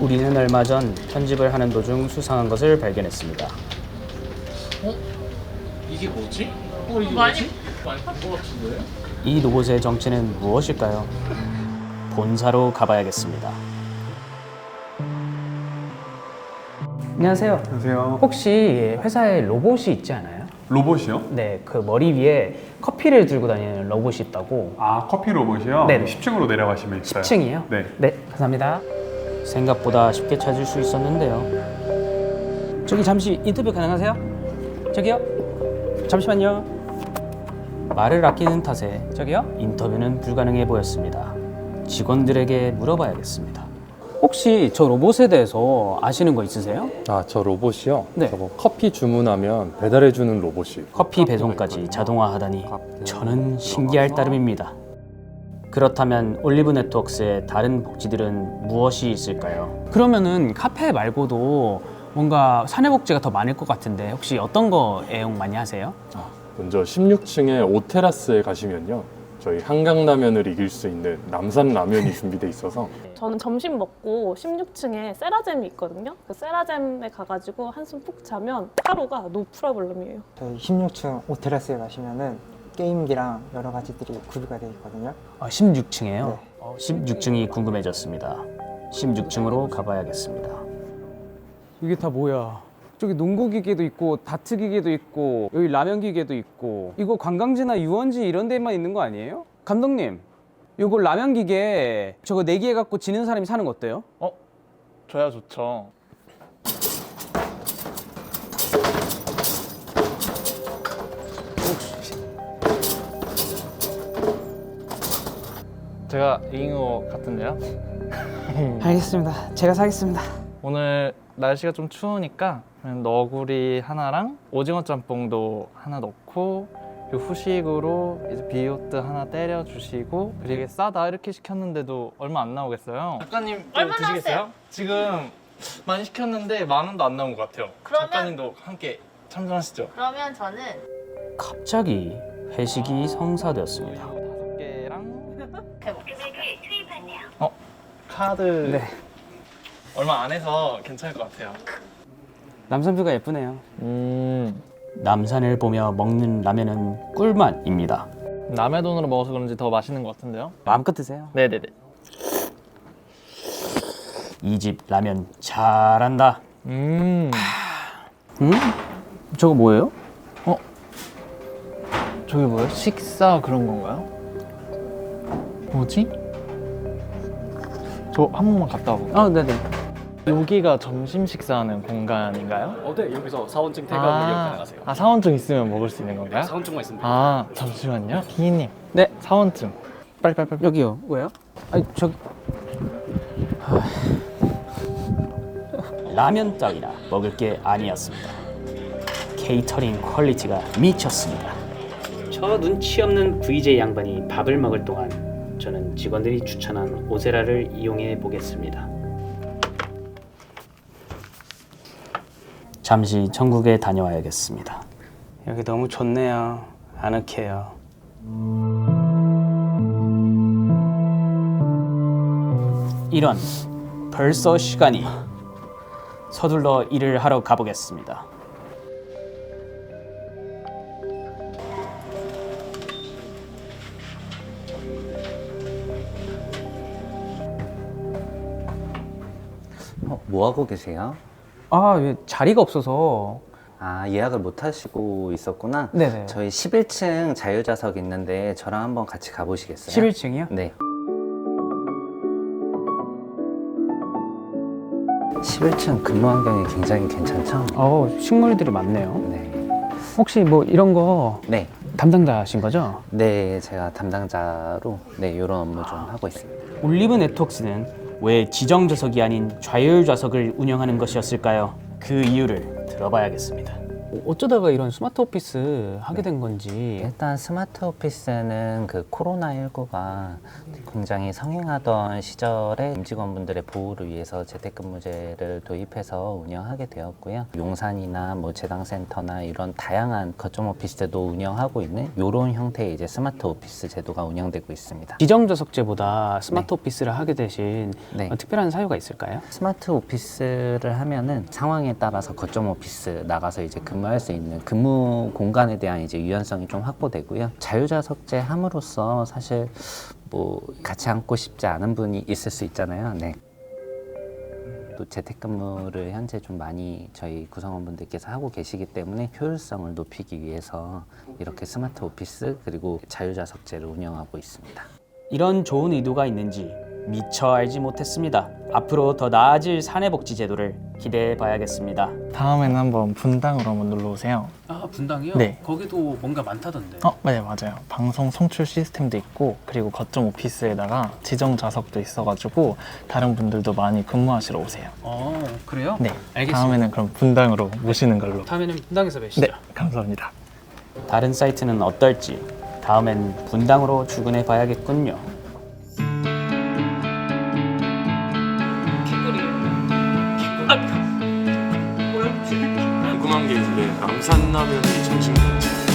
우리는 얼마 전 편집을 하는 도중 수상한 것을 발견했습니다. 이게 뭐지? 어 이게 많이- 뭐지? 많이 본것 같은데? 이 로봇의 정체는 무엇일까요? 본사로 가봐야겠습니다. 안녕하세요. 안녕하세요. 혹시 회사에 로봇이 있지 않아요? 로봇이요? 네, 그 머리 위에 커피를 들고 다니는 로봇이 있다고. 아 커피 로봇이요? 네네. 10층으로 내려가시면 있어요. 10층이요? 네. 네, 감사합니다. 생각보다 쉽게 찾을 수 있었는데요. 저기 잠시 인터뷰 가능하세요? 저기요? 잠시만요. 말을 아끼는 탓에 저기요? 인터뷰는 불가능해 보였습니다. 직원들에게 물어봐야겠습니다. 혹시 저 로봇에 대해서 아시는 거 있으세요? 아, 저 로봇이요? 네. 저거 커피 주문하면 배달해주는 로봇이. 커피 배송까지 자동화하다니 저는 신기할 따름입니다. 그렇다면 올리브 네트워크스의 다른 복지들은 무엇이 있을까요? 그러면은 카페 말고도 뭔가 사내 복지가 더 많을 것 같은데 혹시 어떤 거 애용 많이 하세요? 먼저 16층에 오테라스에 가시면요. 저희 한강라면을 이길 수 있는 남산 라면이 준비돼 있어서 저는 점심 먹고 16층에 세라젬이 있거든요. 그 세라젬에 가가지고 한숨 푹 자면 하루가 노 프로블럼이에요. 저희 16층 오테라스에 가시면은 게임기랑 여러 가지들이 구비가 되어 있거든요. 아, 16층에요? 네. 16층이 궁금해졌습니다. 16층으로 가봐야겠습니다. 이게 다 뭐야? 저기 농구 기계도 있고 다트 기계도 있고 여기 라면 기계도 있고 이거 관광지나 유원지 이런 데만 있는 거 아니에요? 감독님, 이거 라면 기계 저거 네개 갖고 지는 사람이 사는 거 어때요? 어? 저야 좋죠. 제가 이긴 것 같은데요? 알겠습니다. 제가 사겠습니다. 오늘 날씨가 좀 추우니까 너구리 하나랑 오징어 짬뽕도 하나 넣고 그리고 후식으로 이제 비오트 하나 때려 주시고 그리고 싸다 이렇게 시켰는데도 얼마 안 나오겠어요. 작가님 또 얼마 드시겠어요? 나왔어요? 지금 많이 시켰는데 만 원도 안 나온 것 같아요. 그러면- 작가님도 함께 참전하시죠. 그러면 저는 갑자기 회식이 성사되었습니다. 금액을 투입하세요. 어 카드 얼마 안 해서 괜찮을 것 같아요. 남산뷰가 예쁘네요. 음 남산을 보며 먹는 라면은 꿀맛입니다. 남의 돈으로 먹어서 그런지 더 맛있는 것 같은데요. 마음껏 드세요. 네네네. 이 집 라면 잘한다. 음 음? 저거 뭐예요? 저게 뭐예요? 식사 그런 건가요? 뭐지? 저 한 번만 갔다 와볼게요. 아, 네네. 여기가 점심 식사하는 공간인가요? 어, 네, 여기서 사원증 태가 아, 이용 가능하세요. 아 사원증 있으면 먹을 수 있는 건가요? 사원증만 있으면 돼요. 아 잠시만요. 기인님. 네. 사원증. 빨리 빨리 빨리. 여기요. 왜요? 아니, 저기. 라면 따위나 먹을 게 아니었습니다. 케이터링 퀄리티가 미쳤습니다. 저 눈치 없는 VJ 양반이 밥을 먹을 동안 저는 직원들이 추천한 오세라를 이용해 보겠습니다. 잠시 천국에 다녀와야겠습니다. 여기 너무 좋네요. 아늑해요. 이런 벌써 시간이 서둘러 일을 하러 가보겠습니다. 뭐 하고 계세요? 아 예, 자리가 없어서 아, 예약을 못 하시고 있었구나. 네네. 저희 11층 자유좌석 있는데 저랑 한번 같이 가보시겠어요? 11층이요? 네. 11층 근무 환경이 굉장히 괜찮죠? 어 식물들이 많네요. 네. 혹시 뭐 이런 거 네. 담당자신 거죠? 네, 제가 담당자로 네, 이런 업무 좀 하고 있습니다. 올리브 네트워크스는 왜 지정 좌석이 아닌 좌율 좌석을 운영하는 것이었을까요? 그 이유를 들어봐야겠습니다. 어쩌다가 이런 스마트 오피스 하게 된 건지 일단 스마트 오피스는 그 코로나19가 굉장히 성행하던 시절에 임직원분들의 보호를 위해서 재택근무제를 도입해서 운영하게 되었고요. 용산이나 뭐 재당센터나 이런 다양한 거점 오피스도 운영하고 있는 이런 형태의 이제 스마트 오피스 제도가 운영되고 있습니다. 지정좌석제보다 스마트 오피스를 하게 되신 네. 어, 특별한 사유가 있을까요? 스마트 오피스를 하면은 상황에 따라서 거점 오피스 나가서 이제 근무할 수 있는 근무 공간에 대한 이제 유연성이 좀 확보되고요. 자유자석제 함으로써 사실 뭐 같이 앉고 싶지 않은 분이 있을 수 있잖아요. 네. 또 재택근무를 현재 좀 많이 저희 구성원분들께서 하고 계시기 때문에 효율성을 높이기 위해서 이렇게 스마트 오피스 그리고 자유자석제를 운영하고 있습니다. 이런 좋은 의도가 있는지 미처 알지 못했습니다. 앞으로 더 나아질 사내복지 제도를 기대해 봐야겠습니다. 다음에는 한번 분당으로 한번 놀러 오세요. 아 분당이요? 네. 거기도 뭔가 많다던데. 어, 맞아요, 맞아요. 방송 송출 시스템도 있고, 그리고 거점 오피스에다가 지정 좌석도 있어가지고 다른 분들도 많이 근무하시러 오세요. 어 그래요? 네, 알겠습니다. 다음에는 그럼 분당으로 모시는 걸로. 다음에는 분당에서 뵈시죠. 네, 감사합니다. 다른 사이트는 어떨지 다음엔 분당으로 출근해 봐야겠군요. 궁금한 게 있는데 남산라면이 점심 같이